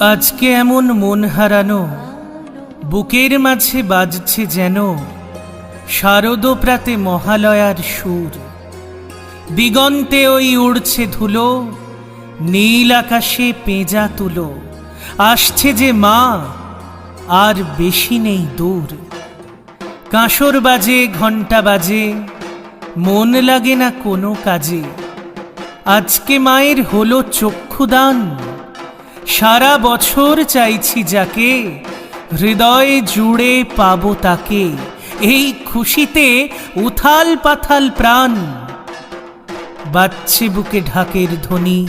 আজকে এমন মন হারানো, বুকের মাঝে বাজছে যেন শারদ প্রাতে মহালয়ার সুর। দিগন্তে ওই উড়ছে ধুলো, নীল আকাশে পেঁজা তুলো, আসছে যে মা, আর বেশি নেই দূর। কাঁসর বাজে, ঘণ্টা বাজে, মন লাগে না কোনো কাজে। আজকে মায়ের হলো চক্ষুদান। সারা বছর চাইছি যাকে, হৃদয়ে জুড়ে পাবো তাকে। এই খুশিতে উথাল পাথাল প্রাণ। বাচ্চে বুকে ঢাকের ধ্বনি,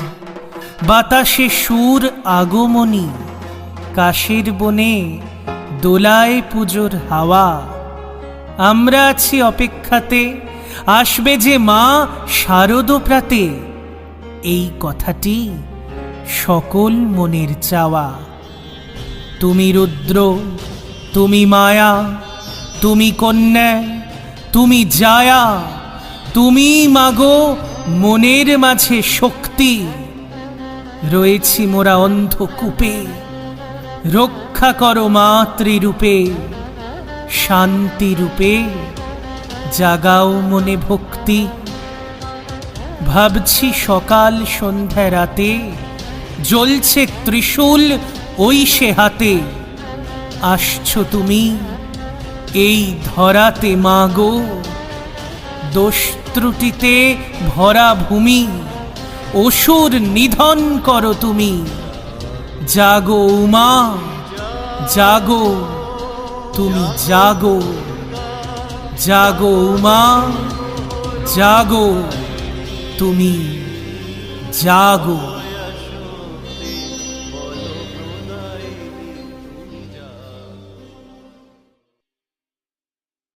বাতাসে সুর আগমনী। কাশের বনে দোলায় পুজোর হাওয়া। আমরা আছি অপেক্ষাতে, আসবে যে মা শারদ প্রাতে এই কথাটি সকল মনের চাওয়া। তুমি রুদ্র, তুমি মায়া, তুমি কন্যা, তুমি জায়া, তুমি মাগো মনের মাঝে শক্তি। রয়েছি মোরা অন্ধকূপে, রক্ষা করো মাতৃরূপে শান্তি রূপে জাগাও মনে ভক্তি। ভাবছি সকাল সন্ধ্যা রাতে, জ্বলছে ত্রিশূল ওই সে হাতে। আসছো তুমি এই ধরাতে মাগো, দোষ ত্রুটিতে ভরা ভূমি, অসুর নিধন করো তুমি। জাগো উমা, জাগো, তুমি জাগো জাগো উমা, জাগো। তুমি জাগো।